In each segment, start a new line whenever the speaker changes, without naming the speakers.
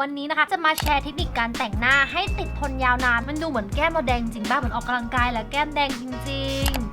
วันนี้นะคะจะมาแชร์เทคนิคการแต่งหน้าให้ติดทนยาวนาน มันดูเหมือนแก้มเราแดงจริงบ้าเหมือนออกกำลังกายแล้วแก้มแดงจริง ๆ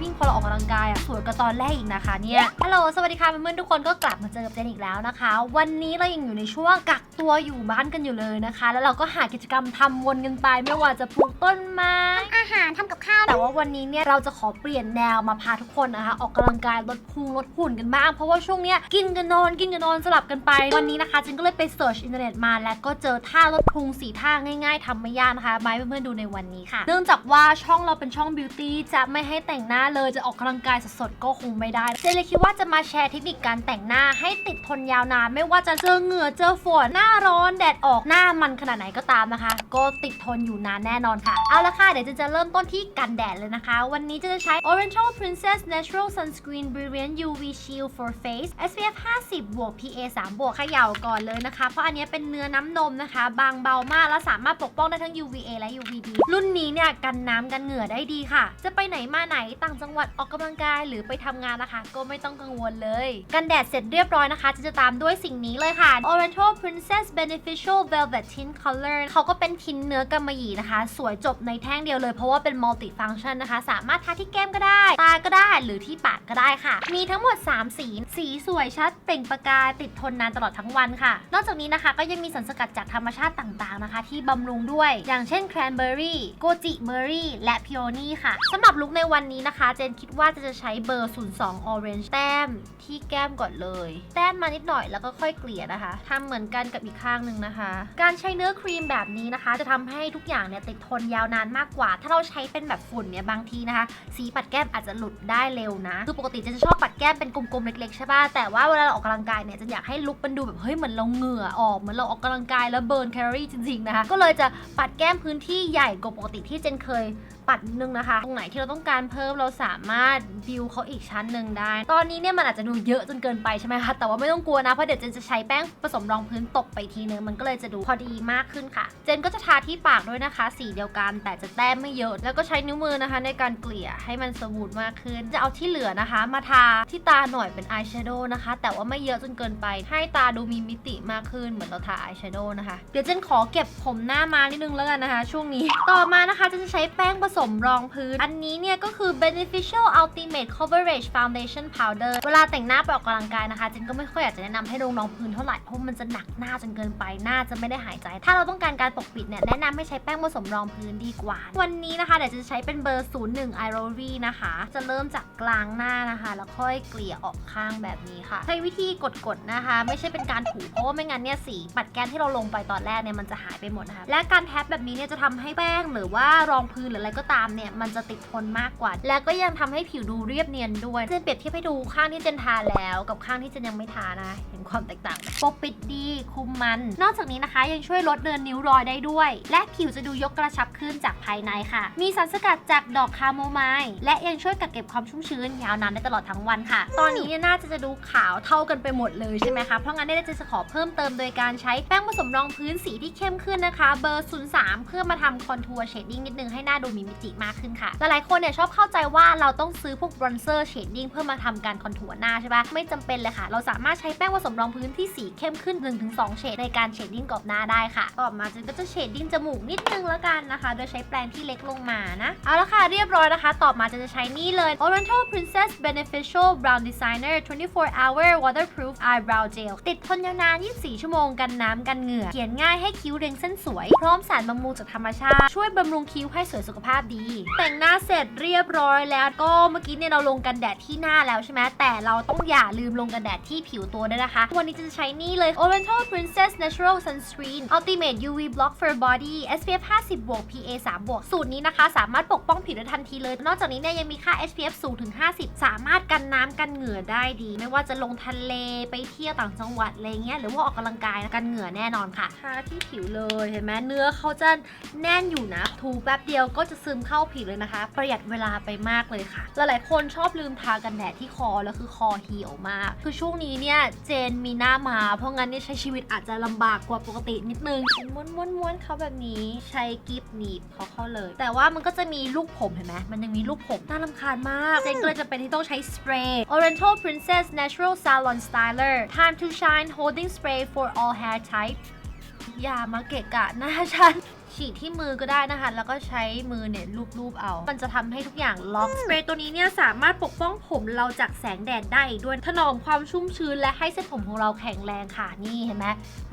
วิ่งพอเราออกกำลังกายอะสวยกว่าตอนแรกอีกนะคะเนี่ยฮัลโหลสวัสดีค่ะเพื่อนๆทุกคนก็กลับมาเจอกับเจนอีกแล้วนะคะ วันนี้เรายังอยู่ในช่วงกักตัวอยู่บ้านกันอยู่เลยนะคะ แล้วเราก็หากิจกรรมทำวนกันไป ไม่ว่าจะปลูกต้นไม้
อาหารทำกับข้าว
แต่ว่าวันนี้เนี่ยเราจะขอเปลี่ยนแนวมาพาทุกคนนะคะออกกำลังกายลดพุงลดหุ่นกันบ้างเพราะว่าช่วงเนี้ยกินกันนอนกินกันนอนสลับกันไปวันนี้นะคะจินก็เลยไปเสิร์ชอินเทอร์เน็ตมาแล้วก็เจอท่าลดพุงสีท่าง่าย ๆทำไม่ยากนะคะมาให้เพื่อนๆดูในวันนี้ค่ะ เนื่องจากว่าช่องเราเป็นช่องบิวตี้จะไม่ให้แต่งหน้าเลยจะออกกำลังกายสดๆก็คงไม่ได้เจนเลยคิดว่าจะมาแชร์เทคนิคการแต่งหน้าให้ติดทนยาวนานไม่ว่าจะเจอเหงื่อเจอฝนหน้าร้อนแดดออกหน้ามันขนาดไหนก็ตามนะคะ ก็ติดทนอยู่นานแน่นอนค่ะ เอาละค่ะ เดี๋ยวเจนจะเริ่มต้นที่กันแดดเลยนะคะ วันนี้เจะจะใช้ Oriental Princess Natural Sunscreen Brilliant UV Shield for Face SPF 50 บวก PA 3 บวกขย่าก่อนเลยนะคะ เพราะอันนี้เป็นเนื้อน้ำนมนะคะ บางเบามาก และสามารถปกป้องได้ทั้ง UVA และ UVB รุ่นนี้เนี่ยกันน้ำกันเหงื่อได้ดีค่ะ จะไปไหนมาไหนต่างจังหวัดออกกำลังกายหรือไปทำงานนะคะ ก็ไม่ต้องกังวลเลย กันแดดเสร็จเรียบร้อยนะคะ จะจะตามด้วยสิ่งนี้เลยค่ะ Oriental Princess Beneficial Velvet Tint Color เขาก็เป็นทินเนื้อกำมะหยี่นะคะ สวยจบในแท่งเดียวเลยเพราะว่าเป็น multi function นะคะ สามารถทาที่แก้มก็ได้ ตาก็ได้หรือที่ปากก็ได้ค่ะ มีทั้งหมด 3 สี สีสวยชัดเปล่งประกายติดทนนานตลอดทั้งวันค่ะ นอกจากนี้นะคะก็ยังมีสารสกัดจากธรรมชาติต่างๆนะคะ ที่บำรุงด้วย อย่างเช่น cranberry goji berry และ peony ค่ะสำหรับลุคในวันนี้นะคะเจนคิดว่าจะใช้เบอร์ 02 orange แต้มที่แก้มก่อนเลย แต้มมานิดหน่อยแล้วก็ค่อยเกลี่ยนะคะทำเหมือนกันกับอีกข้างหนึ่งนะคะ การใช้เนื้อครีมแบบนี้นะคะ จะทำให้ทุกอย่างเนี่ยติดทนยาวนานมากกว่า ถ้าเราใช้เป็นแบบฝุ่นเนี่ยบางทีนะคะ สีปัดแก้มอาจจะหลุดได้เร็วนะ คือปกติเจะชอบปัดแก้มเป็นกลมๆเล็กๆใช่ป่ะแต่ว่าเวลาเราออกกำลังกายเนี่ยจะอยากให้ลุคมันดูแบบเฮ้ยเหมือนเราเหงื่อออกเหมือนเราออกกำลังกายแล้วเบิร์นแคลอรี่จริงๆนะคะก็เลยจะปัดแก้มพื้นที่ใหญ่กว่าปกติที่เจนเคย ปัดนิดนึงนะคะ ตรงไหนที่เราต้องการเพิ่มเราสามารถบิวเขาอีกชั้นหนึ่งได้ ตอนนี้เนี่ยมันอาจจะดูเยอะจนเกินไปใช่ไหมคะ แต่ว่าไม่ต้องกลัวนะ เพราะเดี๋ยวเจนจะใช้แป้งผสมรองพื้นตบไปทีนึง มันก็เลยจะดูพอดีมากขึ้นค่ะ เจนก็จะทาที่ปากด้วยนะคะ สีเดียวกันแต่จะแต้มไม่เยอะ แล้วก็ใช้นิ้วมือนะคะ ในการเกลี่ยให้มันสมูทมากขึ้น จะเอาที่เหลือนะคะ มาทาที่ตาหน่อยเป็นอายแชโดว์นะคะ แต่ว่าไม่เยอะจนเกินไป ให้ตาดูมีมิติมากขึ้นเหมือนเราทาอายแชโดว์นะคะ เดี๋ยวเจนขอเก็บผมหน้ามานิดนึงแล้วกันนะคะ ช่วงนี้ ต่อมานะคะเจนจะใช้แป้งผสมมรองพื้น อันนี้เนี่ยก็คือ beneficial ultimate coverage foundation powder เวลาแต่งหน้าไปออกกำลังกายนะคะเจนก็ไม่ค่อยอยากจะแนะนำให้ลงรองพื้นเท่าไหร่เพราะมันจะหนักหน้าจนเกินไปหน้าจะไม่ได้หายใจ ถ้าเราต้องการการปกปิดเนี่ยแนะนำให้ใช้แป้งผสมรองพื้นดีกว่า วันนี้นะคะเดี๋ยวจะใช้เป็นเบอร์ 01 ivory นะคะ จะเริ่มจากกลางหน้านะคะ แล้วค่อยเกลี่ยออกข้างแบบนี้ค่ะ ใช้วิธีกดๆนะคะ ไม่ใช่เป็นการถูเพราะว่าไม่งั้นเนี่ยสีปัดแก้มที่เราลงไปตอนแรกเนี่ยมันจะหายไปหมดนะคะและการแท็บแบบนี้เนี่ยจะทำให้แป้งหรือว่ารองพื้นหรืออะไรก็ตามเนี่ยมันจะติดทนมากกว่า และก็ยังทำให้ผิวดูเรียบเนียนด้วยเจนเปรียบเทียบให้ดูข้างที่เจนทาแล้วกับข้างที่เจนยังไม่ทานะ เห็นความแตกต่างปกปิดดีคุมมัน นอกจากนี้นะคะยังช่วยลดเนินนิ้วรอยได้ด้วย และผิวจะดูยกกระชับขึ้นจากภายในค่ะ มีสารสกัดจากดอกคาโมไมล์และยังช่วยกักเก็บความชุ่มชื้นยาวนานได้ตลอดทั้งวันค่ะ ตอนนี้เนี่ยน่าจะจะดูขาวเท่ากันไปหมดเลยใช่ไหมคะ เพราะงั้นเนี่ยจนจะขอเพิ่มเติมโดยการใช้แป้งผสมรองพื้นสีที่เข้มขึ้นนะคะ เบอร์ 03 เพื่อมาทำคอนทัวร์เชดดิ้งนิดนึงให้หน้าดูมีมิติมากขึ้นค่ะ หลายๆคนเนี่ยชอบเข้าใจว่าเราต้องซื้อพวกบรอนเซอร์เชดดิ้งเพื่อมาทำการคอนทัวร์หน้าใช่ปะไม่จำเป็นเลยค่ะ เราสามารถใช้แป้งผสมรองพื้นที่สีเข้มขึ้น 1-2 เฉดในการเชดดิ้งกรอบหน้าได้ค่ะ ต่อมาจนก็จะเชดดิ้งจมูกนิดนึงแล้วกันนะคะ โดยใช้แปรงที่เล็กลงมานะ เอาละค่ะเรียบร้อยนะคะ ต่อมาจนจะใช้นี่เลย Oriental Princess Beneficial Brown Designer 24 Hour Waterproof Eyebrow Gel ติดทนยาวนาน 24 ชั่วโมงกันน้ำกันเหงื่อ เขียนง่ายให้คิ้วเรียงเส้นสวย พร้อมสารบำรุงจากธรรมชาติ ช่วยบำรุงคิ้วให้สวยสุขภาพดี แต่งหน้าเสร็จเรียบร้อยแล้วก็เมื่อกี้เนี่ยเราลงกันแดดที่หน้าแล้วใช่ไหมแต่เราต้องอย่าลืมลงกันแดดที่ผิวตัวด้วยนะคะ วันนี้จะใช้นี่เลย Oriental Princess Natural Sunscreen Ultimate UV Block for Body SPF 50บวก PA 3บวกสูตรนี้นะคะ สามารถปกป้องผิวได้ทันทีเลย นอกจากนี้เนี่ยยังมีค่า SPF สูงถึง 50 สามารถกันน้ำกันเหงื่อได้ดี ไม่ว่าจะลงทะเลไปเที่ยวต่างจังหวัดอะไรเงี้ยหรือว่าออกกำลังกายกันเหงื่อแน่นอนค่ะทาที่ผิวเลยเห็นไหมเนื้อเขาจะแน่นอยู่นะ ถูแป๊บเดียวก็จะซึมเข้าผิวเลยนะคะ ประหยัดเวลาไปมากเลยค่ะ หลายๆคนชอบลืมทากันแดดที่คอแล้วคือคอเหี่ยวมาก คือช่วงนี้เนี่ยเจนมีหน้ามา เพราะงั้นเนี่ยใช้ชีวิตอาจจะลำบากกว่าปกตินิดนึงม้วนม้วนม้วนๆเขาแบบนี้ใช้กิฟหนีบเขาเข้าเลย แต่ว่ามันก็จะมีลูกผมเห็นไหมมันยังมีลูกผมน่ารำคาญมาก เจนก็เลยจะเป็นที่ต้องใช้สเปรย์ Oriental Princess Natural Salon Styler Time to Shine Holding Spray for all hair types อย่ามาเกะกะหน้าฉัน ฉีดที่มือก็ได้นะคะ แล้วก็ใช้มือเนี่ยลูบๆเอา มันจะทำให้ทุกอย่างล็อกสเปรย์ตัวนี้เนี่ยสามารถปกป้องผมเราจากแสงแดดได้อีกด้วยถนอมความชุ่มชื้นและให้เส้นผมของเราแข็งแรงค่ะนี่เห็นไหม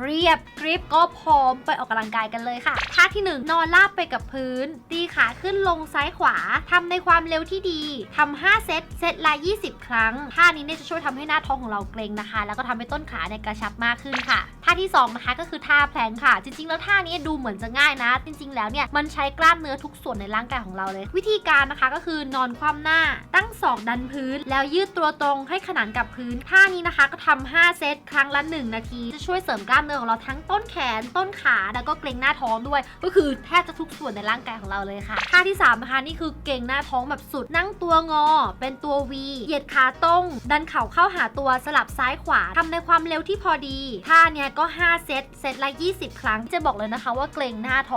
เรียบกริปก็พร้อมไปออกกำลังกายกันเลยค่ะท่าที่ 1 นอนราบไปกับพื้นตีขาขึ้นลงซ้ายขวาทำในความเร็วที่ดีทำ5เซตเซตละ 20 ครั้งท่านี้เนี่ยจะช่วยทำให้หน้าท้องของเราเกร็งนะคะ แล้วก็ทำให้ต้นขาเนี่ยกระชับมากขึ้นค่ะท่าที่2นะคะก็คือท่าแพลงค่ะ จริงๆ แล้วท่านี้ดูเหมือนจะง่ายนะจริง ๆ แล้วเนี่ยมันใช้กล้ามเนื้อทุกส่วนในร่างกายของเราเลย วิธีการนะคะก็คือนอนคว่ำหน้าตั้งศอกดันพื้น แล้วยืดตัวตรงให้ขนานกับพื้นท่านี้นะคะก็ทำ5เซตครั้งละ 1 นาที จะช่วยเสริมกล้ามเนื้อของเราทั้งต้นแขนต้นขาแล้วก็เกร็งหน้าท้องด้วย ก็คือแทบจะทุกส่วนในร่างกายของเราเลยค่ะท่าที่ 3 นะคะนี่คือเกร็งหน้าท้องแบบสุดนั่งตัวงอ เป็นตัว V เหยียดขาตรงดันเข่าเข้าหาตัวสลับซ้ายขวาทำในความเร็วที่พอดีท่าเนี้ยก็ 5 เซตเซตละ 20 ครั้งจะบอกเลยนะคะว่าเกร็งหน้าท้อง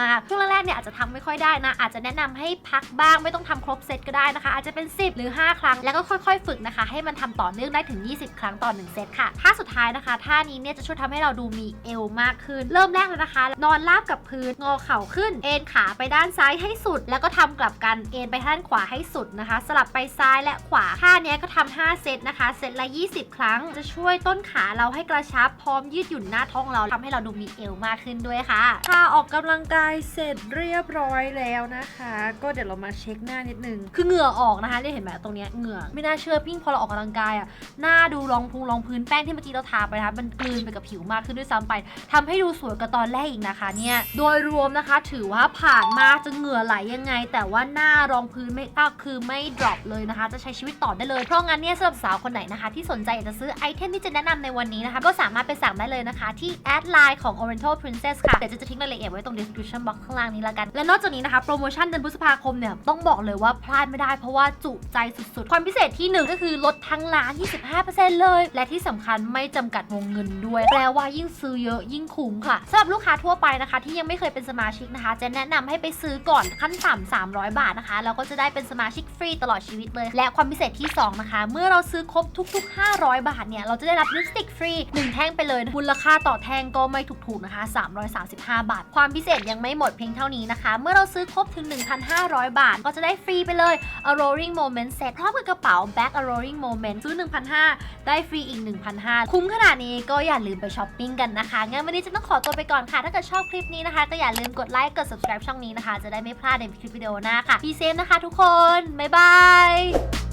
มากๆช่วงแรกๆเนี่ยอาจจะทำไม่ค่อยได้นะ อาจจะแนะนำให้พักบ้างไม่ต้องทำครบเซตก็ได้นะคะ อาจจะเป็น 10 หรือ 5 ครั้ง แล้วก็ค่อยๆ ฝึกนะคะ ให้มันทำต่อเนื่องได้ถึง 20 ครั้งต่อ 1 เซตค่ะท่าสุดท้ายนะคะท่านี้เนี่ยจะช่วยทำให้เราดูมีเอวมากขึ้น เริ่มแรกเลยนะคะ นอนราบกับพื้นงอเข่าขึ้น เอ็นขาไปด้านซ้ายให้สุด แล้วก็ทำกลับกันเอ็นไปด้านขวาให้สุดนะคะ สลับไปซ้ายและขวาท่านี้ก็ทำ5เซตนะคะเซตละ 20 ครั้ง จะช่วยต้นขาเราให้กระชับพร้อมยืดหยุ่นหน้าท้องเราทำให้เราดูมีเอวมากขึ้นด้วยค่ะ
ค่ะออกกำลังกายเสร็จเรียบร้อยแล้วนะคะ ก็เดี๋ยวเรามาเช็คหน้านิดนึง
คือเหงื่อออกนะคะเนี่ยเห็นไหมตรงเนี้ยเหงื่อไม่น่าเชื่อพิ่งพอเราออกกำลังกายอะหน้าดูรองพุงรองพื้นแป้งที่เมื่อกี้เราทาไปนะคะมันกลืนไปกับผิวมากขึ้นด้วยซ้ำไปทำให้ดูสวยกว่าตอนแรกอีกนะคะเนี่ยโดยรวมนะคะถือว่าผ่านมากจะเหงื่อไหลยังไง แต่ว่าหน้ารองพื้นไม่อ้าคือไม่ดรอปเลยนะคะ จะใช้ชีวิตต่อได้เลยเพราะงั้นเนี่ยสำหรับสาวคนไหนนะคะ ที่สนใจอยากจะซื้อไอเทมที่จะแนะนำในวันนี้นะคะ ก็สามารถไปสั่งได้เลยนะคะ ที่แอดไลน์ของ Oriental Princess ค่ะเดี๋ยวจะทิ้งรายละเอียดไว้ตรง description box ข้างล่างนี้แล้วกัน และนอกจากนี้นะคะ โปรโมชั่นเดือนพฤษภาคมเนี่ย ต้องบอกเลยว่าพลาดไม่ได้เพราะว่าจุใจสุดๆ ความพิเศษที่ 1 ก็คือลดทั้งร้าน 25%เลย และที่สำคัญไม่จำกัดวงเงินด้วย แปลว่ายิ่งซื้อเยอะยิ่งคุ้มค่ะสำหรับลูกค้าทั่วไปนะคะ ที่ยังไม่เคยเป็นสมาชิกนะคะ จะแนะนำให้ไปซื้อก่อนขั้นต่ำ300 บาทนะคะแล้วก็จะได้เป็นสมาชิกฟรีตลอดชีวิตเลย และความพิเศษที่ 2 นะคะ เมื่อเราซื้อครบทุก ๆ 500 บาทเนี่ยเราจะได้รับลิปสติกฟรี1แท่งไปเลยมูลค่าต่อแท่งก็ไม่ถูกๆนะคะ335 บาทความพิเศษยังไม่หมดเพียงเท่านี้นะคะ เมื่อเราซื้อครบถึง 1,500 บาท ก็จะได้ฟรีไปเลย a rolling moment set พร้อมกับกระเป๋า back a rolling moment ซื้อ 1,500 ได้ฟรีอีก 1,500 คุ้มขนาดนี้ก็อย่าลืมไปช้อปปิ้งกันนะคะงั้นวันนี้จะต้องขอตัวไปก่อนค่ะ ถ้าเกิดชอบคลิปนี้นะคะ ก็อย่าลืมกดไลค์กด subscribe ช่องนี้นะคะ จะได้ไม่พลาดในคลิปวิดีโอหน้าค่ะพีเซฟนะคะ ทุกคนบ๊ายบาย